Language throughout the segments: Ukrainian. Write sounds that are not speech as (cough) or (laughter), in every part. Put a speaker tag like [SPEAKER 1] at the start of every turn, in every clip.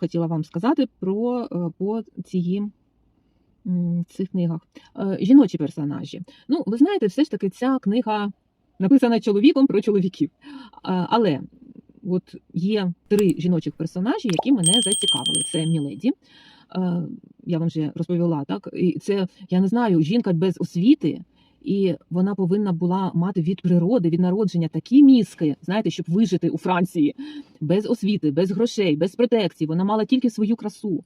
[SPEAKER 1] хотіла вам сказати про е, по цієї цих книгах. Е, Жіночі персонажі. Ну, ви знаєте, все ж таки ця книга написана чоловіком про чоловіків. Але от є три жіночих персонажі, які мене зацікавили. Це Міледі. Е, Я вам вже розповіла, так? І це, я не знаю, жінка без освіти, і вона повинна була мати від природи, від народження такі мізки, знаєте, щоб вижити у Франції без освіти, без грошей, без протекції. Вона мала тільки свою красу.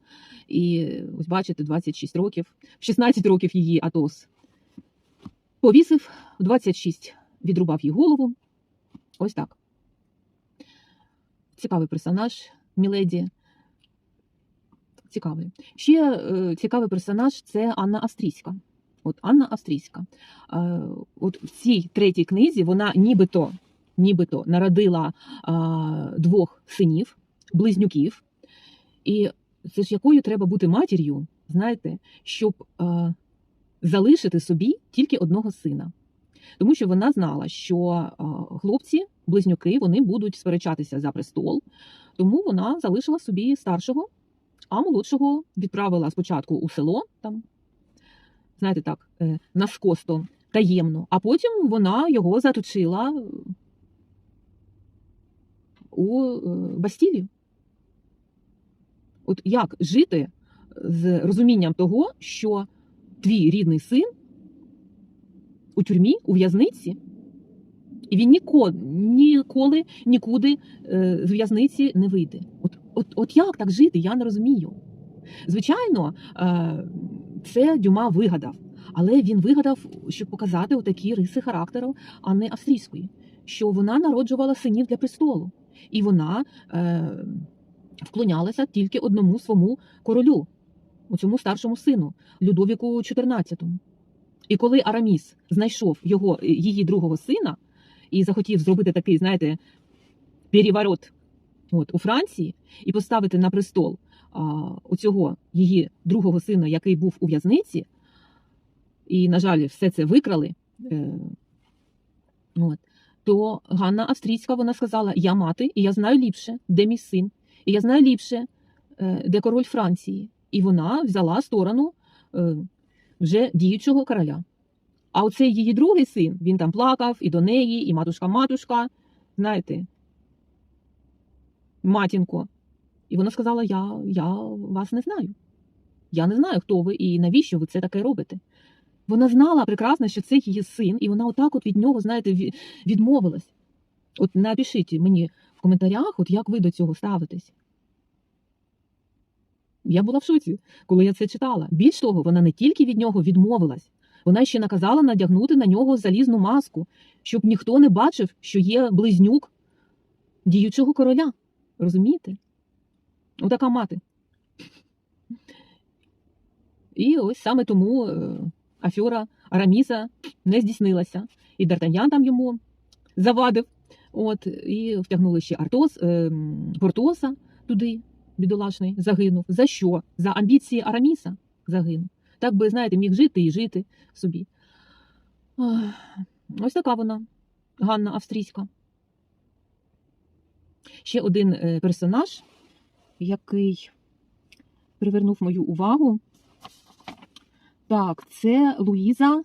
[SPEAKER 1] І ось бачите, 26 років, в 16 років її Атос повісив, в 26 відрубав їй голову. Ось так. Цікавий персонаж Міледі. Цікавий. Ще е, цікавий персонаж це Анна Австрійська. От Анна Австрійська. Е, от в цій третій книзі вона нібито, нібито народила е, двох синів, близнюків. І це ж якою треба бути матір'ю, знаєте, щоб е, залишити собі тільки одного сина. Тому що вона знала, що хлопці, близнюки, вони будуть сперечатися за престол, тому вона залишила собі старшого, а молодшого відправила спочатку у село, там, знаєте так, е, наскосто, таємно, а потім вона його заточила у е, Бастілію. От як жити з розумінням того, що твій рідний син у тюрмі, у в'язниці, і він ніколи, ніколи нікуди е, з в'язниці не вийде. От, от, от як так жити, я не розумію. Звичайно, це Дюма вигадав, але він вигадав, щоб показати такі риси характеру Анни Австрійської, що вона народжувала синів для престолу, і вона е, вклонялася тільки одному своєму королю, у цьому старшому сину, Людовіку XIV. І коли Араміс знайшов його, її другого сина і захотів зробити такий, знаєте, переворот от, у Франції і поставити на престол у цього її другого сина, який був у в'язниці, і, на жаль, все це викрали, е, от, то Ганна Австрійська вона сказала: Я мати, і я знаю ліпше, де мій син, і я знаю ліпше, е, де король Франції. І вона взяла сторону е, вже діючого короля. А оцей її другий син, він там плакав і до неї, і матушка-матушка, знаєте, матінко. І вона сказала: я, я вас не знаю. Я не знаю, хто ви і навіщо ви це таке робите. Вона знала прекрасно, що це її син, і вона отак от від нього, знаєте, відмовилась. От напишіть мені в коментарях, от як ви до цього ставитесь. Я була в шоці, коли я це читала. Більш того, вона не тільки від нього відмовилась, вона ще наказала надягнути на нього залізну маску, щоб ніхто не бачив, що є близнюк діючого короля. Розумієте? Отака мати. І ось саме тому е, афьора Араміса не здійснилася. І Д'Артаньян там йому завадив. От, і втягнули ще Артос, е, Портоса туди, бідолашний, загинув. За що? За амбіції Араміса загинув. Так би, знаєте, міг жити і жити собі. Ось така вона, Ганна Австрійська. Ще один е, персонаж, який привернув мою увагу. Так, це Луїза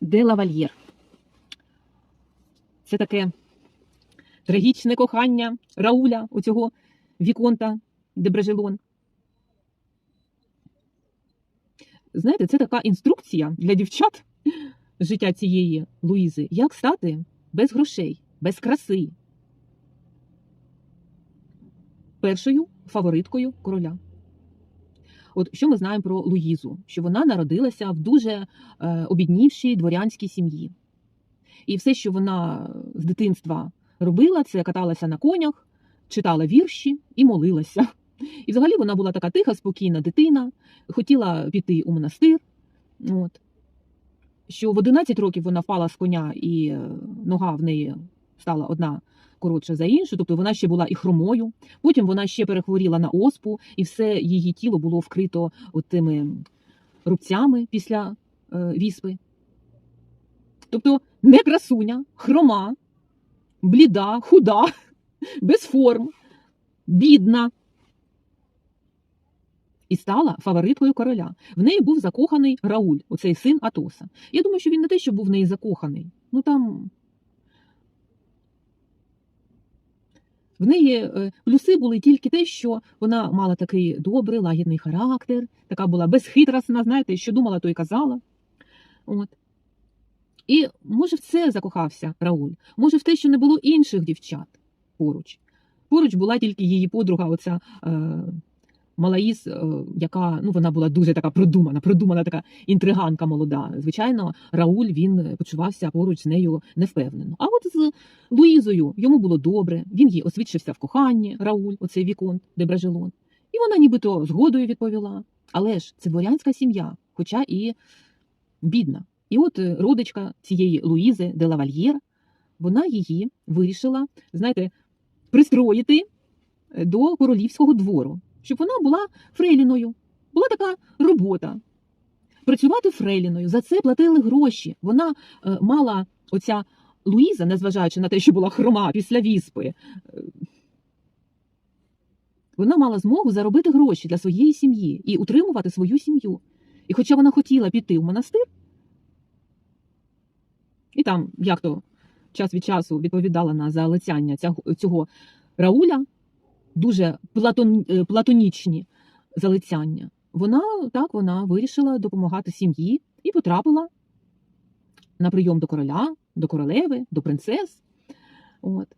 [SPEAKER 1] де Лавальєр. Це таке трагічне кохання Рауля, у цього Віконта де Брежелон. Знаєте, це така інструкція для дівчат життя цієї Луїзи, як стати без грошей, без краси. Першою фавориткою короля. От що ми знаємо про Луїзу? Що вона народилася в дуже е, обіднівшій дворянській сім'ї. І все, що вона з дитинства робила, це каталася на конях, читала вірші і молилася. І взагалі вона була така тиха, спокійна дитина, хотіла піти у монастир. От. Що в 11 років вона впала з коня, і е, нога в неї стала одна коротша за іншу, тобто вона ще була і хромою. Потім вона ще перехворіла на оспу, і все її тіло було вкрито тими рубцями після е, віспи. Тобто не красуня, хрома, бліда, худа, без форм, бідна. і стала фавориткою короля. В неї був закоханий Рауль, оцей син Атоса. Я думаю, що він не те, що був в неї закоханий. Ну там. В неї е, плюси були тільки те, що вона мала такий добрий, лагідний характер, така була безхитросна, знаєте, що думала, то й казала. От. І може в це закохався Рауль, може в те, що не було інших дівчат поруч. Поруч була тільки її подруга, оця е, Малаїс, е, яка ну, вона була дуже така продумана, продумана така інтриганка молода. Звичайно, Рауль він почувався поруч з нею невпевнено. А от з Луїзою йому було добре, він їй освідчився в коханні, Рауль, оцей Віконт де Бражелон. І вона нібито згодою відповіла. Але ж це дворянська сім'я, хоча і бідна. І от е, родичка цієї Луїзи де Лавальєр, вона її вирішила, знаєте, пристроїти е, до королівського двору, щоб вона була фрейліною. Була така робота. Працювати фрейліною, за це платили гроші. Вона е, мала оця Луїза, незважаючи на те, що була хрома після віспи, е, вона мала змогу заробити гроші для своєї сім'ї і утримувати свою сім'ю. І хоча вона хотіла піти в монастир, і там, як то час від часу відповідала на залицяння цього, Рауля, дуже платон, е, платонічні залицяння, вона так вона вирішила допомагати сім'ї і потрапила на прийом до короля, до королеви, до принцес. От.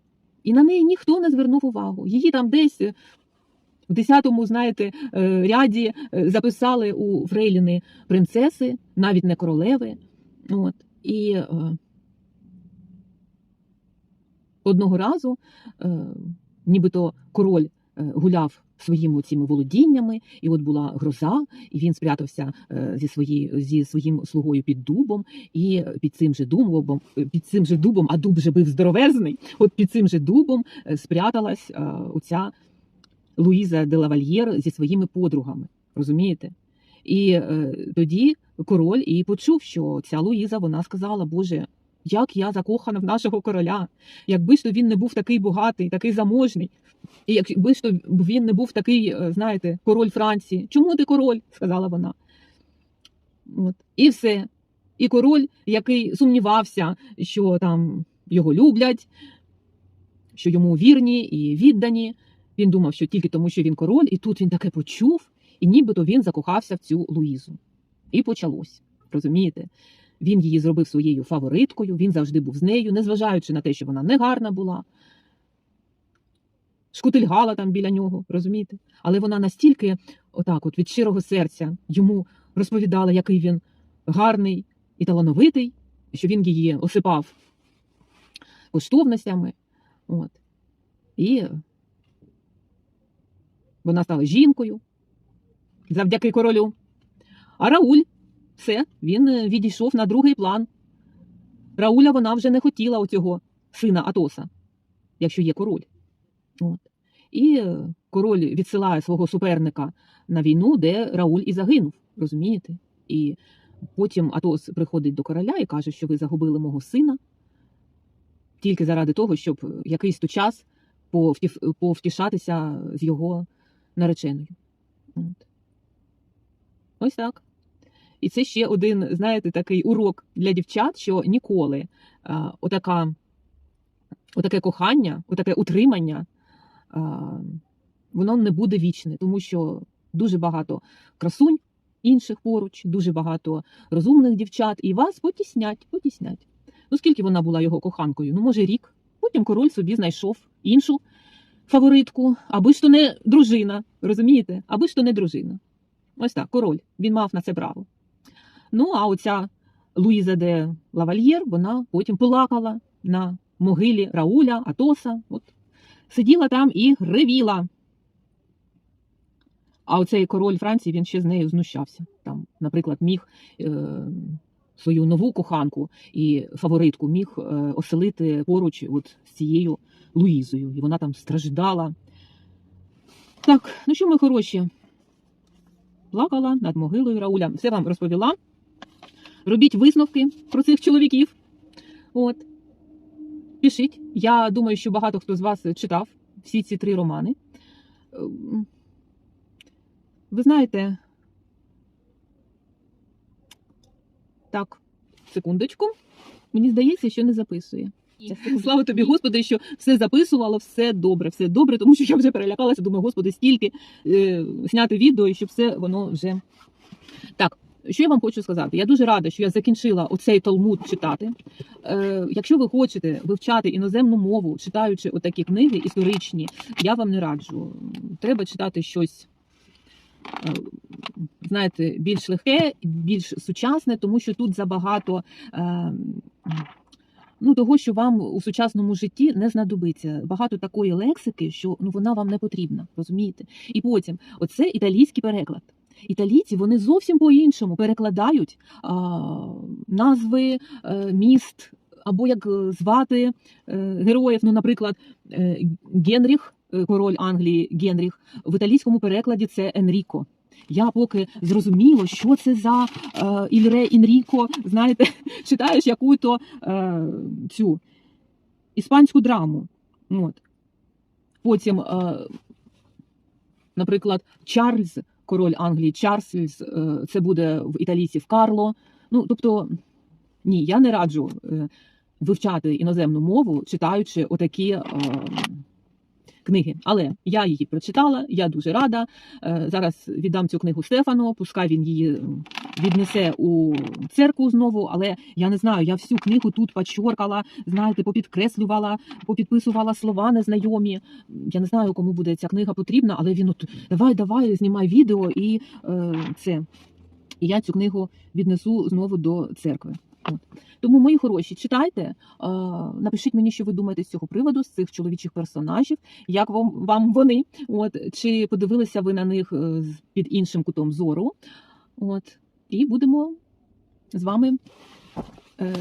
[SPEAKER 1] І на неї ніхто не звернув увагу. Її там десь е, в 10-му, знаєте, е, ряді записали у Фрейліни принцеси, навіть не королеви. От. І одного разу, нібито король е, гуляв своїми цими володіннями, і от була гроза, і він спрятався е, зі, своєю, зі своїм слугою під дубом, і під цим же дубом, під цим же дубом, а дуб же був здоровезний, от під цим же дубом е, спряталась е, оця Луїза де Лавальєр зі своїми подругами. Розумієте? І е, тоді король і почув, що ця Луїза вона сказала: Боже, як я закохана в нашого короля, якби ж то він не був такий багатий, такий заможний, і якби ж то він не був такий, е, знаєте, король Франції. Чому ти король? сказала вона. От. І все. І король, який сумнівався, що там його люблять, що йому вірні і віддані. Він думав, що тільки тому, що він король, і тут він таке почув, і нібито він закохався в цю Луїзу. І почалось. Розумієте? Він її зробив своєю фавориткою, він завжди був з нею, незважаючи на те, що вона негарна була, шкутильгала там біля нього, розумієте? Але вона настільки, отак, от від щирого серця, йому розповідала, який він гарний і талановитий, що він її осипав коштовностями. От. І вона стала жінкою завдяки королю. А Рауль все, він е, відійшов на другий план. Рауля вона вже не хотіла оцього сина Атоса, якщо є король. От. І е, король відсилає свого суперника на війну, де Рауль і загинув, розумієте? І потім Атос приходить до короля і каже, що ви загубили мого сина тільки заради того, щоб якийсь то час повтіш- повтішатися з його нареченою. От. Ось так. І це ще один, знаєте, такий урок для дівчат, що ніколи а, отака, отаке кохання, отаке утримання, а, воно не буде вічне, тому що дуже багато красунь інших поруч, дуже багато розумних дівчат, і вас потіснять, потіснять. Ну, скільки вона була його коханкою? Ну, може, рік. Потім король собі знайшов іншу фаворитку, аби ж то не дружина, розумієте? Аби ж то не дружина. Ось так, король, він мав на це право. Ну, а оця Луїза де Лавальєр, вона потім плакала на могилі Рауля, Атоса. От. Сиділа там і ревіла. А оцей король Франції він ще з нею знущався. Там, наприклад, міг е, свою нову коханку і фаворитку міг е, оселити поруч от, з цією Луїзою. І вона там страждала. Так, ну що, ми хороші? Плакала над могилою Рауля. Все вам розповіла. Робіть висновки про цих чоловіків. От. Пишіть. Я думаю, що багато хто з вас читав всі ці три романи. Ем, ви знаєте. Так, секундочку. Мені здається, що не записує. Слава тобі, Господи, що все записувало, все добре, все добре, тому що я вже перелякалася, думаю, Господи, стільки е, зняти відео, і щоб все воно вже. Так, що я вам хочу сказати? Я дуже рада, що я закінчила оцей Талмуд читати. Е, якщо ви хочете вивчати іноземну мову, читаючи отакі книги історичні, я вам не раджу. Треба читати щось. е, Знаєте, більш легке, більш сучасне, тому що тут забагато е, ну, того, що вам у сучасному житті не знадобиться. Багато такої лексики, що ну, вона вам не потрібна, розумієте? І потім, оце італійський переклад. Італійці вони зовсім по-іншому перекладають а, назви е, міст або як е, звати е, героїв. Ну, наприклад, Генріх, король Англії Генріх, в італійському перекладі це Енріко. Я поки зрозуміло, що це за е, Ільре Інріко, знаєте, (laughs) читаєш яку-то е, цю іспанську драму. От. Потім, е, наприклад, Чарльз, король Англії, Чарльз, е, це буде в італійців Карло. Ну, тобто, ні, я не раджу е, вивчати іноземну мову, читаючи отакі. Е, Книги, але я її прочитала, я дуже рада. Зараз віддам цю книгу Стефану, пускай він її віднесе у церкву знову. Але я не знаю, я всю книгу тут почоркала, знаєте, попідкреслювала, попідписувала слова незнайомі. Я не знаю, кому буде ця книга потрібна, але він от давай, давай, знімай відео і е, це. І я цю книгу віднесу знову до церкви. От. Тому, мої хороші, читайте, е, напишіть мені, що ви думаєте з цього приводу, з цих чоловічих персонажів, як вам, вам вони, от, чи подивилися ви на них е, під іншим кутом зору. От, і будемо з вами е,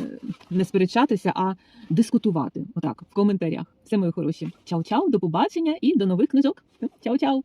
[SPEAKER 1] не сперечатися, а дискутувати. Отак, в коментарях. Все, мої хороші. Чао-чао, до побачення і до нових книжок. Чао-чао!